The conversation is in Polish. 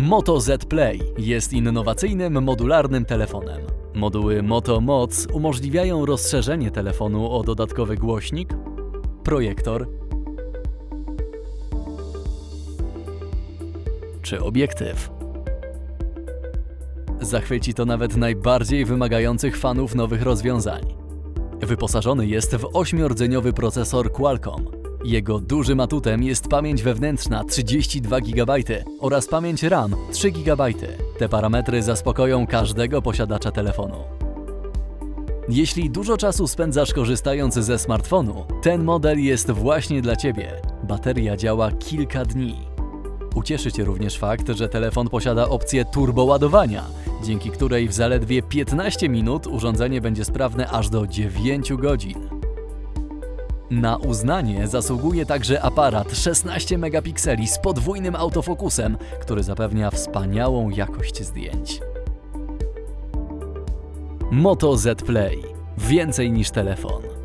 Moto Z Play jest innowacyjnym, modularnym telefonem. Moduły Moto Moc umożliwiają rozszerzenie telefonu o dodatkowy głośnik, projektor czy obiektyw. Zachwyci to nawet najbardziej wymagających fanów nowych rozwiązań. Wyposażony jest w ośmiordzeniowy procesor Qualcomm. Jego dużym atutem jest pamięć wewnętrzna 32 GB oraz pamięć RAM 3 GB. Te parametry zaspokoją każdego posiadacza telefonu. Jeśli dużo czasu spędzasz korzystając ze smartfonu, ten model jest właśnie dla Ciebie. Bateria działa kilka dni. Ucieszy Cię również fakt, że telefon posiada opcję turboładowania, dzięki której w zaledwie 15 minut urządzenie będzie sprawne aż do 9 godzin. Na uznanie zasługuje także aparat 16 megapikseli z podwójnym autofokusem, który zapewnia wspaniałą jakość zdjęć. Moto Z Play. Więcej niż telefon.